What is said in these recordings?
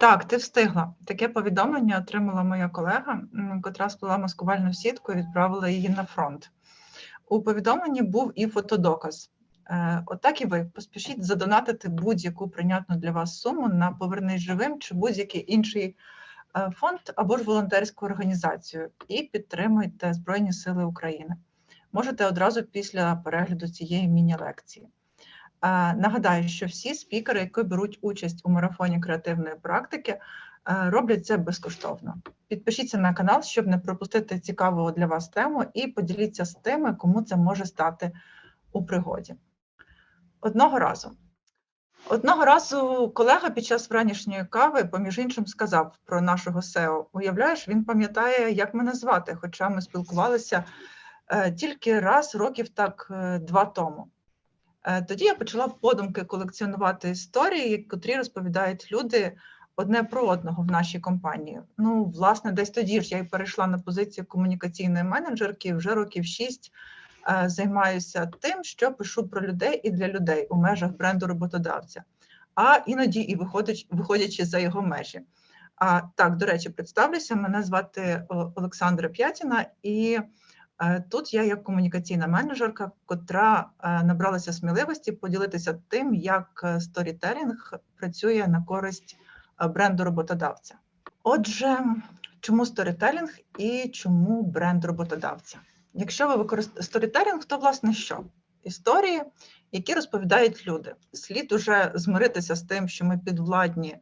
Так, ти встигла. Таке повідомлення отримала моя колега, котра сплела маскувальну сітку і відправила її на фронт. У повідомленні був і фотодоказ. Е, Отак і ви поспішіть задонатити будь-яку прийнятну для вас суму на Повернись живим чи будь-який інший фонд або ж волонтерську організацію і підтримуйте Збройні Сили України. Можете одразу після перегляду цієї міні-лекції. Е, Нагадаю, що всі спікери, які беруть участь у марафоні креативної практики, е, роблять це безкоштовно. Підпишіться на канал, щоб не пропустити цікаву для вас тему, і поділіться з тими, кому це може стати у пригоді. Одного разу. Одного разу колега під час вранішньої кави, поміж іншим, сказав про нашого SEO. Уявляєш, він пам'ятає, як мене звати, хоча ми спілкувалися е, тільки раз років так е, два тому. Е, Тоді я почала подумки колекціонувати історії, котрі розповідають люди одне про одного в нашій компанії. Ну, власне, десь тоді ж я й перейшла на позицію комунікаційної менеджерки. Вже років шість займаюся тим, що пишу про людей і для людей у межах бренду роботодавця, а іноді і виходить, виходячи за його межі. А так, до речі, представлюся. Мене звати Олександра П'ятіна, і Е, Тут я як комунікаційна менеджерка, котра е, набралася сміливості поділитися тим, як е, сторітелінг працює на користь е, бренду роботодавця. Отже, чому сторітелінг і чому бренд роботодавця? Якщо ви використовуєте сторітелінг, то власне що? Історії, які розповідають люди. Слід уже змиритися з тим, що ми підвладні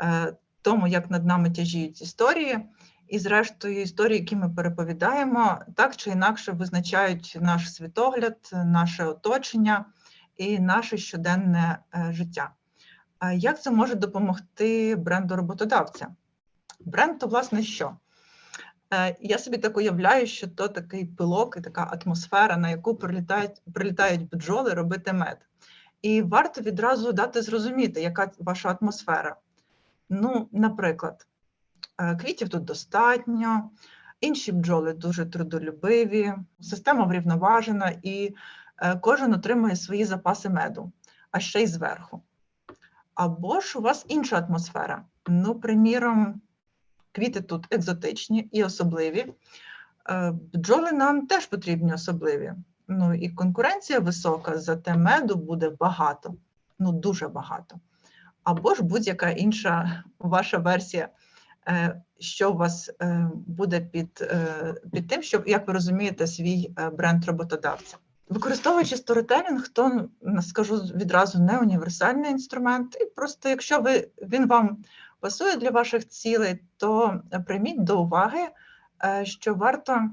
е, тому, як над нами тяжіють історії. І, зрештою, історії, які ми переповідаємо, так чи інакше визначають наш світогляд, наше оточення і наше щоденне е, життя. А Як це може допомогти бренду роботодавця? Бренд то, власне, що? Е, Я собі так уявляю, що то такий пилок і така атмосфера, на яку прилітають, прилітають бджоли робити мед. І варто відразу дати зрозуміти, яка ваша атмосфера. Ну, наприклад, Е, Квітів тут достатньо, інші бджоли дуже трудолюбиві, система врівноважена і е, кожен отримує свої запаси меду, а ще й зверху. Або ж у вас інша атмосфера. Ну, приміром, квіти тут екзотичні і особливі. Е, Бджоли нам теж потрібні особливі. Ну і конкуренція висока, зате меду буде багато, ну дуже багато. Або ж будь-яка інша ваша версія е, що у вас е, буде під, під тим, що як ви розумієте свій бренд роботодавця. Використовуючи сторітелінг, то скажу відразу не універсальний інструмент, і просто якщо ви він вам пасує для ваших цілей, то прийміть до уваги, е, що варто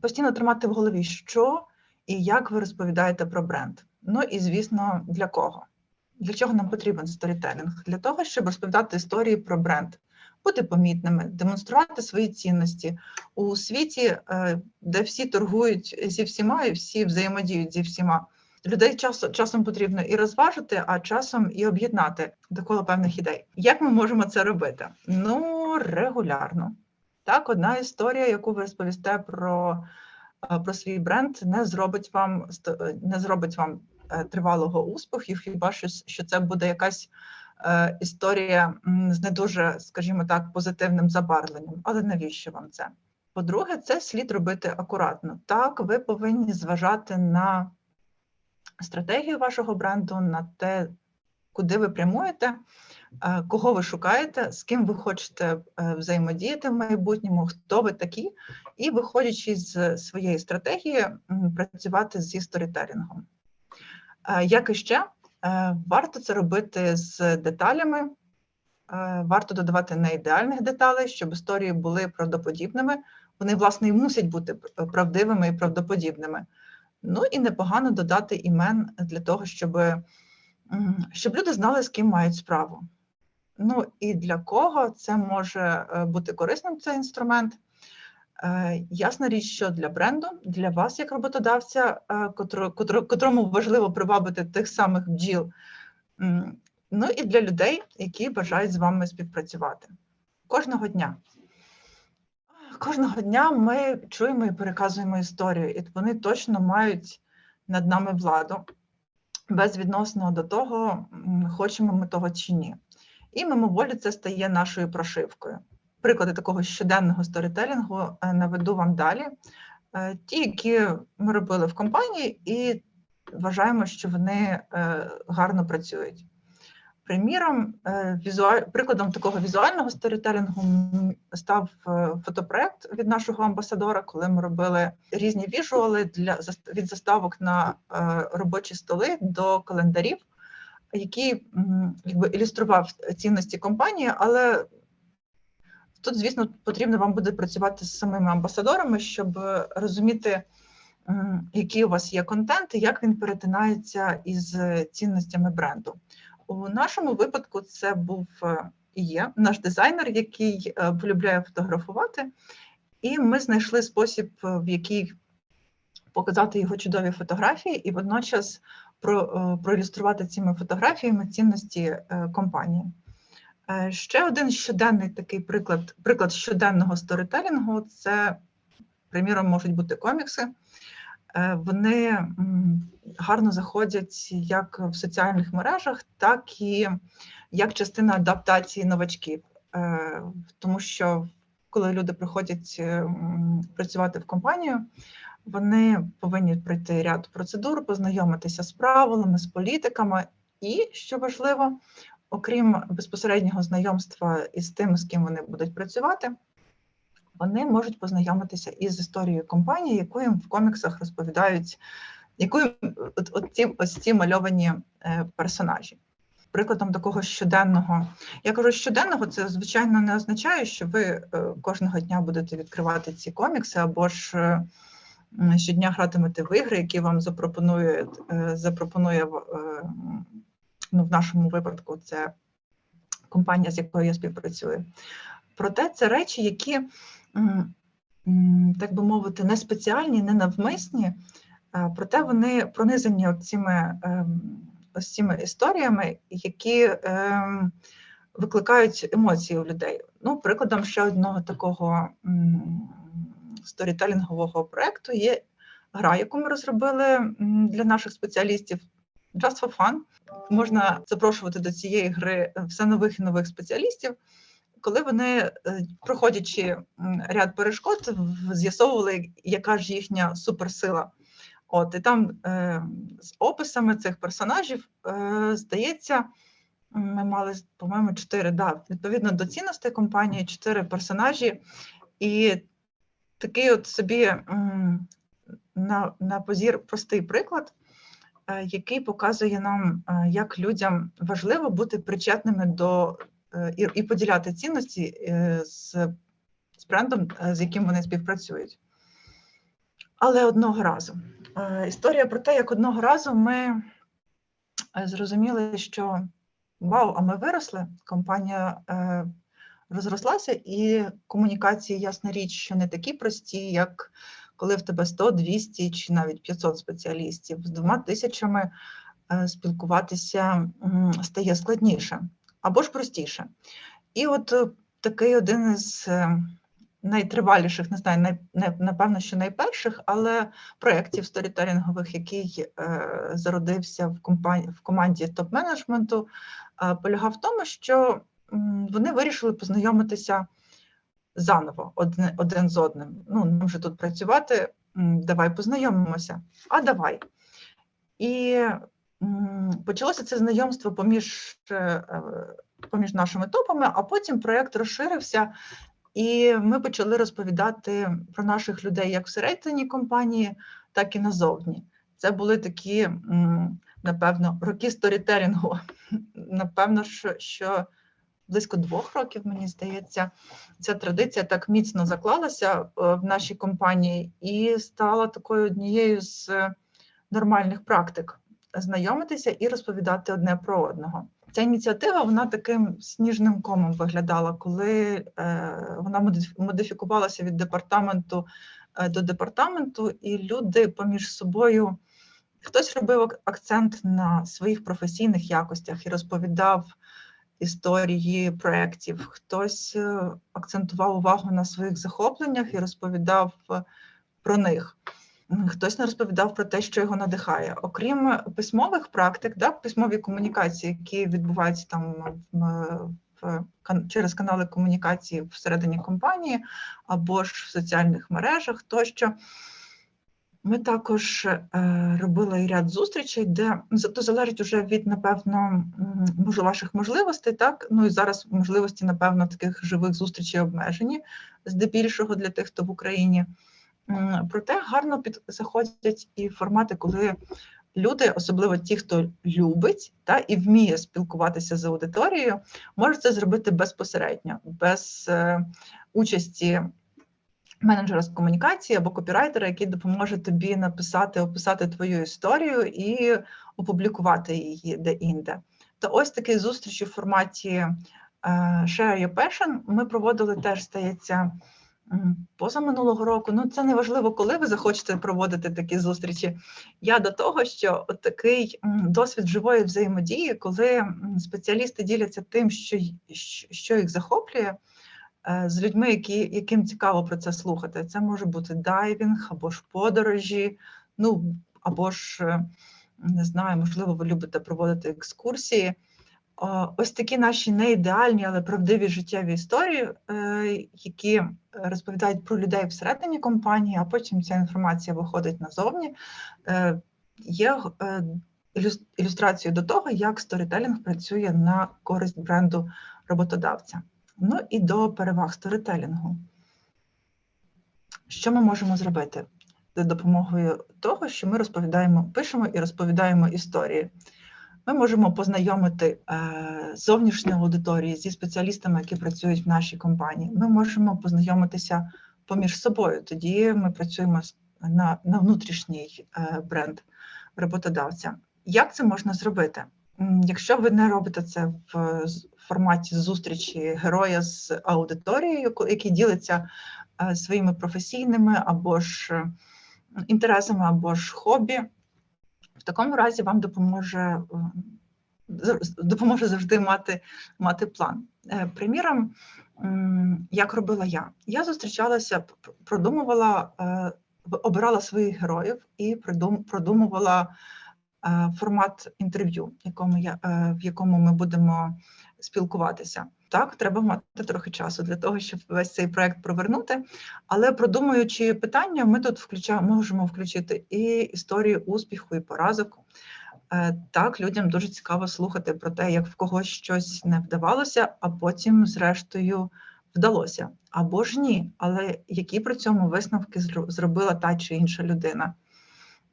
постійно тримати в голові, що і як ви розповідаєте про бренд. Ну і звісно, для кого. Для чого нам потрібен сторітелінг? Для того, щоб розповідати історії про бренд, бути помітними, демонструвати свої цінності у світі, е, де всі торгують зі всіма і всі взаємодіють зі всіма. Людей часом, часом потрібно і розважити, а часом і об'єднати довкола певних ідей. Як ми можемо це робити? Ну, регулярно. Так, одна історія, яку ви розповісте про, е, про свій бренд, не зробить вам не зробить вам е, тривалого успіху, хіба що, це буде якась е, історія з не дуже, скажімо так, позитивним забарвленням. Але навіщо вам це? По-друге, це слід робити акуратно. Так, ви повинні зважати на стратегію вашого бренду, на те, куди ви прямуєте, е, кого ви шукаєте, з ким ви хочете е, взаємодіяти в майбутньому, хто ви такі, і виходячи з своєї стратегії, працювати зі сторітелінгом. Е, Як і ще, варто це робити з деталями, варто додавати не ідеальних деталей, щоб історії були правдоподібними. Вони, власне, і мусять бути правдивими і правдоподібними. Ну і непогано додати імен для того, щоб, щоб люди знали, з ким мають справу. Ну і для кого це може е, бути корисним цей інструмент? Е, Ясна річ, що для бренду, для вас, як роботодавця, е, котро, котро, котрому важливо привабити тих самих бджіл, ну і для людей, які бажають з вами співпрацювати кожного дня. Кожного дня ми чуємо і переказуємо історію, і вони точно мають над нами владу безвідносно до того, хочемо ми того чи ні. І мимоволі це стає нашою прошивкою. Приклади такого щоденного сторітелінгу е, наведу вам далі. Е, Ті, які ми робили в компанії, і вважаємо, що вони е, гарно працюють. Приміром, е, прикладом такого візуального сторітелінгу став е, фотопроект від нашого амбасадора, коли ми робили різні віжуали для від заставок на е, робочі столи до календарів, який якби ілюстрував цінності компанії, але тут, звісно, потрібно вам буде працювати з самими амбасадорами, щоб розуміти, який у вас є контент і як він перетинається із цінностями бренду. У нашому випадку це був е, є наш дизайнер, який е, полюбляє фотографувати, і ми знайшли спосіб, е, в який показати його чудові фотографії, і водночас про, проілюструвати цими фотографіями цінності компанії. Ще один щоденний такий приклад, приклад щоденного сторітелінгу це, приміром, можуть бути комікси. Е, Вони гарно заходять як в соціальних мережах, так і як частина адаптації новачків. Е, Тому що коли люди приходять е, працювати в компанію, вони повинні пройти ряд процедур, познайомитися з правилами, з політиками, і що важливо, окрім безпосереднього знайомства із тим, з ким вони будуть працювати, вони можуть познайомитися із історією компанії, яку їм в коміксах розповідають, яку от, от ці, ось ці мальовані е, персонажі. Прикладом такого щоденного, я кажу, щоденного це звичайно не означає, що ви е, кожного дня будете відкривати ці комікси, або ж е, щодня гратимете в ігри, які вам запропонує, запропонує ну, в нашому випадку це компанія, з якою я співпрацюю. Проте це речі, які, так би мовити, не спеціальні, не навмисні, е, проте вони пронизані цими, ем, ось цими історіями, які ем, викликають емоції у людей. Ну, прикладом ще одного такого сторітелінгового проєкту є гра, яку ми розробили для наших спеціалістів Just for Fun. Можна запрошувати до цієї гри все нових і нових спеціалістів, коли вони, е, проходячи ряд перешкод, з'ясовували, яка ж їхня суперсила. От і там е, з описами цих персонажів е, здається, ми мали, по-моєму, чотири, да, відповідно до цінностей компанії, чотири персонажі, і такий от собі м, на, на позір простий приклад, е, який показує нам, е, як людям важливо бути причетними до і, і поділяти цінності е, з, з брендом, е, з яким вони співпрацюють. Але одного разу. Е, Історія про те, як одного разу ми е, зрозуміли, що вау, а ми виросли, компанія е, розрослася, і комунікації, ясна річ, що не такі прості, як коли в тебе 100, 200 чи навіть 500 спеціалістів. З двома тисячами е, спілкуватися стає складніше або ж простіше. І от е, такий один із е, найтриваліших, не знаю, напевно, що найперших, але проєктів сторітелінгових, який е, зародився в, компанії, в команді топ-менеджменту, полягав в тому, що вони вирішили познайомитися заново один, один з одним. Ну, нам вже тут працювати, давай познайомимося, а давай. І почалося це знайомство поміж, е, е, поміж нашими топами, а потім проєкт розширився, і ми почали розповідати про наших людей як всередині компанії, так і назовні. Це були такі, напевно, роки сторітелінгу. Напевно, що, близько двох років, мені здається, ця традиція так міцно заклалася е, в нашій компанії і стала такою однією з нормальних практик знайомитися і розповідати одне про одного. Ця ініціатива вона таким сніжним комом виглядала, коли е, вона модиф- модифікувалася від департаменту е, до департаменту, і люди поміж собою хтось робив акцент на своїх професійних якостях і розповідав історії проєктів, хтось е, акцентував увагу на своїх захопленнях і розповідав е, про них. Хтось не розповідав про те, що його надихає. Окрім письмових практик, да, письмові комунікації, які відбуваються там в, в через канали комунікації всередині компанії або ж в соціальних мережах тощо. Ми також е, робили ряд зустрічей, де ну, то залежить вже від, напевно, може, ваших можливостей, так? Ну і зараз можливості, напевно, таких живих зустрічей обмежені, здебільшого для тих, хто в Україні. Проте гарно під заходять і формати, коли люди, особливо ті, хто любить та і вміє спілкуватися з аудиторією, можуть це зробити безпосередньо, без е, участі менеджера з комунікації або копірайтера, який допоможе тобі написати, описати твою історію і опублікувати її де-інде. То ось такі зустрічі в форматі е, Share Your Passion ми проводили теж, здається, м, позаминулого року. Ну, це не важливо, коли ви захочете проводити такі зустрічі. Я до того, що от такий досвід живої взаємодії, коли спеціалісти діляться тим, що, що- їх захоплює, е, з людьми, які, яким цікаво про це слухати. Це може бути дайвінг або ж подорожі, ну або ж е, не знаю, можливо, ви любите проводити екскурсії. Ось такі наші не ідеальні, але правдиві життєві історії, е, які розповідають про людей всередині компанії, а потім ця інформація виходить назовні. е, Є е, ілюстрацією до того, як сторітелінг працює на користь бренду роботодавця. Ну і до переваг сторітелінгу. Що ми можемо зробити за допомогою того, що ми розповідаємо, пишемо і розповідаємо історії? Ми можемо познайомити е, зовнішню аудиторію зі спеціалістами, які працюють в нашій компанії. Ми можемо познайомитися поміж собою. Тоді ми працюємо на, на внутрішній е, бренд роботодавця. Як це можна зробити? Якщо ви не робите це в форматі зустрічі героя з аудиторією, який ділиться е, своїми професійними або ж інтересами, або ж хобі, в такому разі вам допоможе, е, допоможе завжди мати, мати план. Е, Приміром, як робила я, я зустрічалася, продумувала, е, обирала своїх героїв і продумувала формат інтерв'ю, в якому ми будемо спілкуватися. Так, треба мати трохи часу для того, щоб весь цей проект провернути. Але продумуючи питання, ми тут включаємо, можемо включити і історії успіху, і поразок. Е, Так, людям дуже цікаво слухати про те, як в когось щось не вдавалося, а потім, зрештою, вдалося. Або ж ні, але які при цьому висновки зро- зробила та чи інша людина.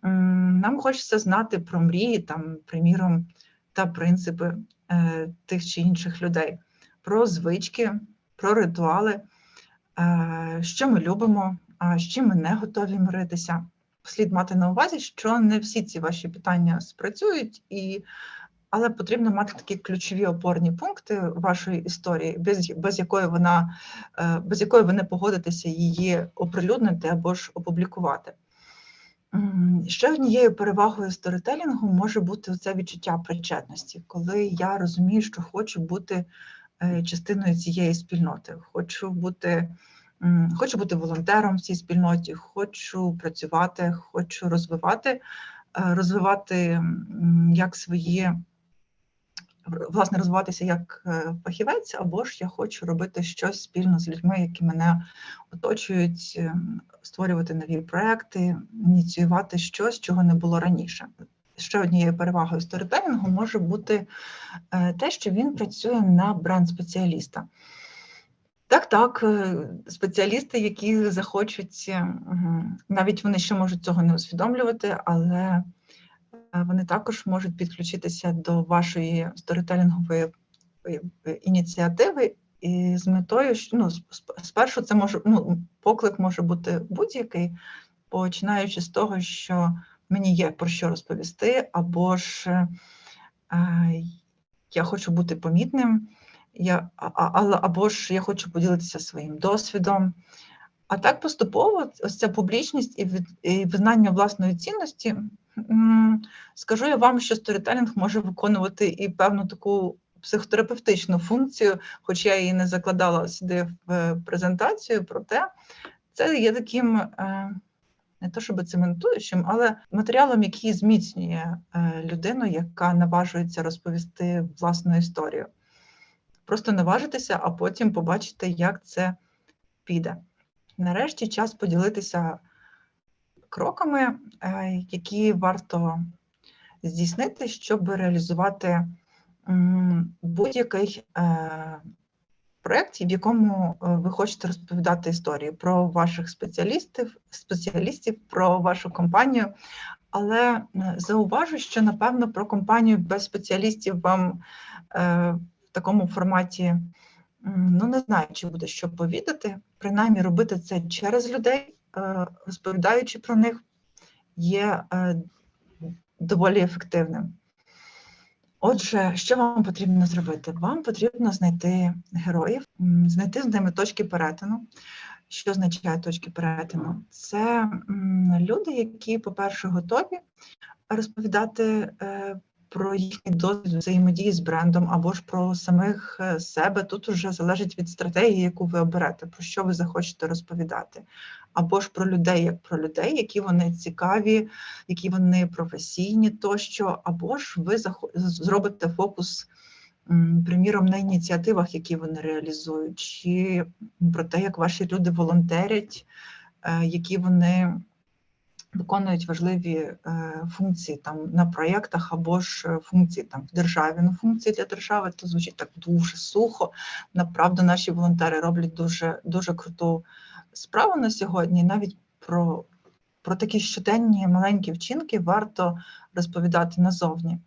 Нам хочеться знати про мрії, там, приміром, та принципи тих чи інших людей, про звички, про ритуали, е, що ми любимо, а з чим ми не готові миритися. Слід мати на увазі, що не всі ці ваші питання спрацюють, і, але потрібно мати такі ключові опорні пункти вашої історії, без, без, якої вона, е, без якої ви не погодитеся її оприлюднити або ж опублікувати. Ще однією перевагою сторителінгу може бути це відчуття причетності, коли я розумію, що хочу бути е, частиною цієї спільноти, хочу бути, хочу бути волонтером в цій спільноті, хочу працювати, хочу розвивати, е, розвивати як свої власне розвиватися як е, фахівець, або ж я хочу робити щось спільно з людьми, які мене оточують, е, створювати нові проекти, ініціювати щось, чого не було раніше. Ще однією перевагою сторітелінгу може бути е, те, що він працює на бренд-спеціаліста. Так, так, спеціалісти, які захочуть, навіть вони ще можуть цього не усвідомлювати, але вони також можуть підключитися до вашої сторітелінгової е, е, ініціативи і з метою, ну, спершу це може, ну, поклик може бути будь-який, починаючи з того, що мені є про що розповісти, або ж е, е, я хочу бути помітним, я, а- або ж я хочу поділитися своїм досвідом. А так поступово ось ця публічність і, від, і визнання власної цінності. Скажу я вам, що сторітелінг може виконувати і певну таку психотерапевтичну функцію, хоч я її не закладала сюди в е, презентацію, проте це є таким е, не то щоб цементуючим, але матеріалом, який зміцнює е, людину, яка наважується розповісти власну історію. Просто наважитися, а потім побачити, як це піде. Нарешті час поділитися кроками, е, які варто здійснити, щоб реалізувати будь-який е, проєкт, в якому е, ви хочете розповідати історії про ваших спеціалістів, спеціалістів, про вашу компанію. Але зауважу, що напевно про компанію без спеціалістів вам в такому форматі ну не знаю, чи буде що повідати. Принаймні робити це через людей, розповідаючи про них, є е, доволі ефективним. Отже, що вам потрібно зробити? Вам потрібно знайти героїв, знайти з ними точки перетину. Що означає точки перетину? Це люди, які, по-перше, готові розповідати е, про їхній досвід взаємодії з брендом або ж про самих е, себе. Тут уже залежить від стратегії, яку ви оберете, про що ви захочете розповідати, або ж про людей, як про людей, які вони цікаві, які вони професійні тощо, або ж ви зробите фокус. Приміром, на ініціативах, які вони реалізують, чи про те, як ваші люди волонтерять, е, які вони виконують важливі е, функції там на проєктах або ж е, функції там в державі. Ну, функції для держави то звучить так дуже сухо. Направду, наші волонтери роблять дуже дуже круту справу на сьогодні. Навіть про, про такі щоденні маленькі вчинки варто розповідати назовні.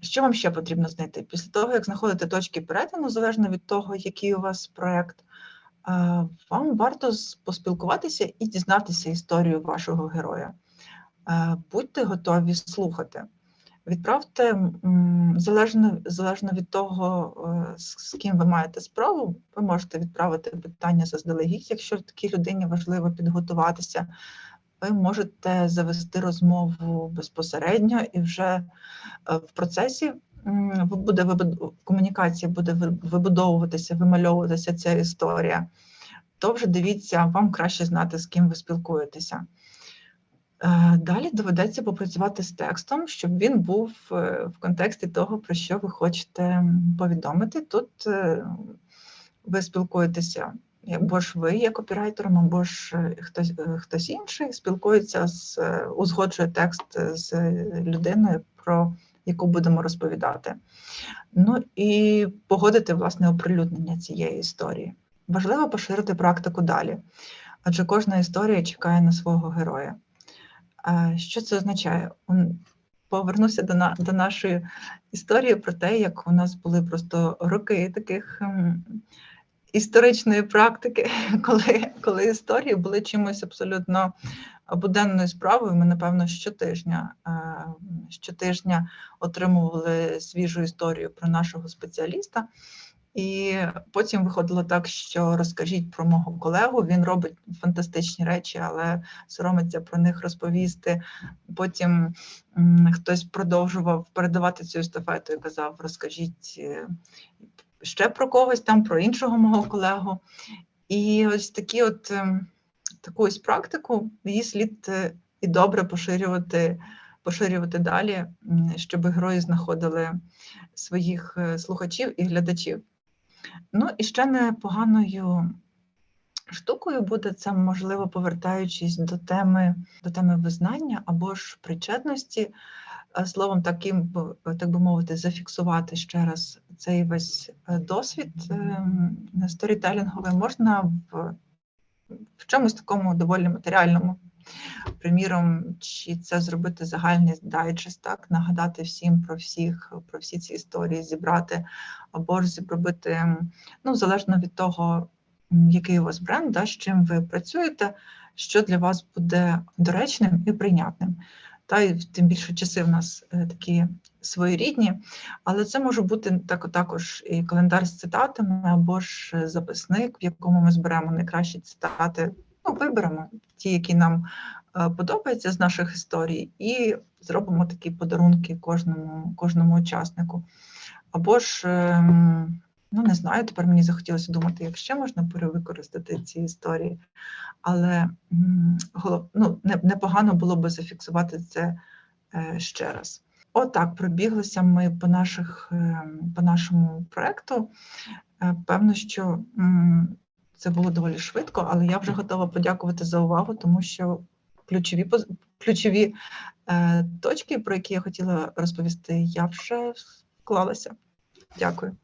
Що вам ще потрібно знайти? Після того, як знаходите точки перетину, залежно від того, який у вас проєкт, вам варто поспілкуватися і дізнатися історію вашого героя. Будьте готові слухати. Відправте залежно, залежно від того, е, з ким ви маєте справу, ви можете відправити питання заздалегідь, якщо такій людині важливо підготуватися. Ви можете завести розмову безпосередньо і вже е, в процесі буде в комунікації буде вибудовуватися, вимальовуватися ця історія. То вже дивіться, вам краще знати, з ким ви спілкуєтеся. Е, Далі доведеться попрацювати з текстом, щоб він був е, в контексті того, про що ви хочете повідомити. Тут е, ви спілкуєтеся, або ж ви є копірайтером, або ж хтось, хтось інший спілкується з узгоджує текст з людиною, про яку будемо розповідати. Ну і погодити власне оприлюднення цієї історії. Важливо поширити практику далі, адже кожна історія чекає на свого героя. Що це означає? Повернуся до, на, до нашої історії про те, як у нас були просто роки таких ем, історичної практики, коли, коли історії були чимось абсолютно буденною справою. Ми, напевно, щотижня, е, щотижня отримували свіжу історію про нашого спеціаліста. І потім виходило так, що розкажіть про мого колегу. Він робить фантастичні речі, але соромиться про них розповісти. Потім хтось продовжував передавати цю естафету і казав: розкажіть е, ще про когось там, про іншого мого колегу. І ось такі, от ем, таку ось практику її слід е, і добре поширювати, поширювати далі, щоб герої знаходили своїх е, слухачів і глядачів. Ну і ще непоганою штукою буде це, можливо, повертаючись до теми, до теми визнання або ж причетності, е, словом, таким, так би мовити, зафіксувати ще раз цей весь е, досвід ем, сторітелінговий можна в, в чомусь такому доволі матеріальному. Приміром, чи це зробити загальний дайджест, так, нагадати всім про всіх, про всі ці історії, зібрати, або ж зробити, ну, залежно від того, який у вас бренд, да, з чим ви працюєте, що для вас буде доречним і прийнятним. Та й тим більше часи в нас е, такі своєрідні, але це може бути так, також і календар з цитатами, або ж е, записник, в якому ми зберемо найкращі цитати. Ну, виберемо ті, які нам е, подобаються з наших історій, і зробимо такі подарунки кожному, кожному учаснику. Або ж, ем, ну не знаю, тепер мені захотілося думати, як ще можна перевикористати ці історії. Але ну, непогано було би зафіксувати це е, ще раз. Отак пробіглися ми по наших ем, по нашому проекту. Е, Певно, що це було доволі швидко, але я вже готова подякувати за увагу, тому що ключові ключові е, точки, про які я хотіла розповісти, я вже вклалася. Дякую.